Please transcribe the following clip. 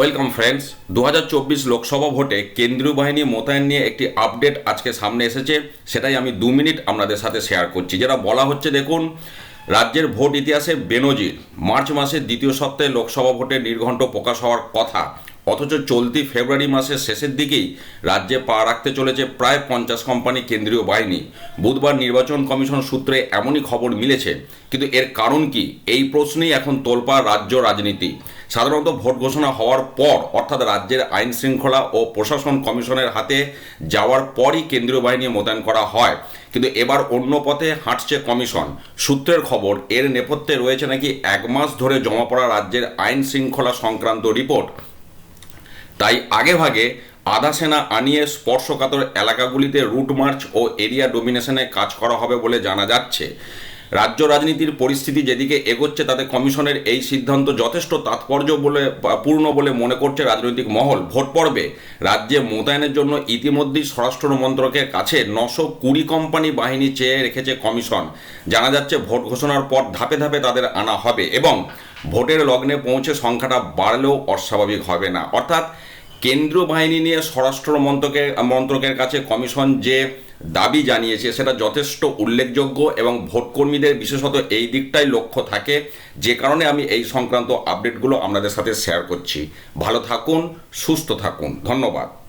Welcome friends দু লোকসভা ভোটে কেন্দ্রীয় বাহিনী মোতায়েন নিয়ে একটি আপডেট আজকে সামনে এসেছে। সেটাই আমি দু মিনিট আপনাদের সাথে শেয়ার করছি। যেটা বলা হচ্ছে, দেখুন, রাজ্যের ভোট ইতিহাসে বেনজির। মার্চ মাসের দ্বিতীয় সপ্তাহে লোকসভা ভোটে নির্ঘণ্ট প্রকাশ হওয়ার কথা। অথচ চলতি ফেব্রুয়ারি মাসের শেষের দিকেই রাজ্যে পা রাখতে চলেছে প্রায় পঞ্চাশ কোম্পানি কেন্দ্রীয় বাহিনী। বুধবার নির্বাচন কমিশন সূত্রে এমনই খবর মিলেছে, কিন্তু এর কারণ কি? এই প্রশ্নেই এখন তোলপাড় রাজ্য রাজনীতি। সাধারণত ভোট ঘোষণা হওয়ার পর, অর্থাৎ রাজ্যের আইন শৃঙ্খলা ও প্রশাসন কমিশনের হাতে যাওয়ার পরই কেন্দ্রীয় বাহিনী মোতায়েন করা হয়। কিন্তু এবার অন্য পথে হাঁটছে কমিশন। সূত্রের খবর, এর নেপথ্যে রয়েছে নাকি এক মাস ধরে জমা পড়া রাজ্যের আইন শৃঙ্খলা সংক্রান্ত রিপোর্ট। তাই আগেভাগে আধা সেনা আনিয়ে স্পর্শকাতর এলাকাগুলিতে রুট মার্চ ও এরিয়া ডোমিনেশনে কাজ করা হবে বলে জানা যাচ্ছে। রাজ্য রাজনীতির পরিস্থিতি যেদিকে এগোচ্ছে, তাতে কমিশনের এই সিদ্ধান্ত যথেষ্ট তাৎপর্য বলে পূর্ণ বলে মনে করছে রাজনৈতিক মহল। ভোট পর্বে রাজ্যে মোতায়েনের জন্য ইতিমধ্যেই স্বরাষ্ট্র মন্ত্রকের কাছে নশো কুড়ি কোম্পানি বাহিনী চেয়ে রেখেছে কমিশন। জানা যাচ্ছে, ভোট ঘোষণার পর ধাপে ধাপে তাদের আনা হবে এবং ভোটের লগ্নে পৌঁছে সংখ্যাটা বাড়লেও অস্বাভাবিক হবে না। অর্থাৎ কেন্দ্রীয় বাহিনী নিয়ে স্বরাষ্ট্র মন্ত্রকের মন্ত্রকের কাছে কমিশন যে দাবি জানিয়েছে সেটা যথেষ্ট উল্লেখযোগ্য এবং ভোটকর্মীদের বিশেষত এই দিকটাই লক্ষ্য থাকে। যে কারণে আমি এই সংক্রান্ত আপডেটগুলো আপনাদের সাথে শেয়ার করছি। ভালো থাকুন, সুস্থ থাকুন। ধন্যবাদ।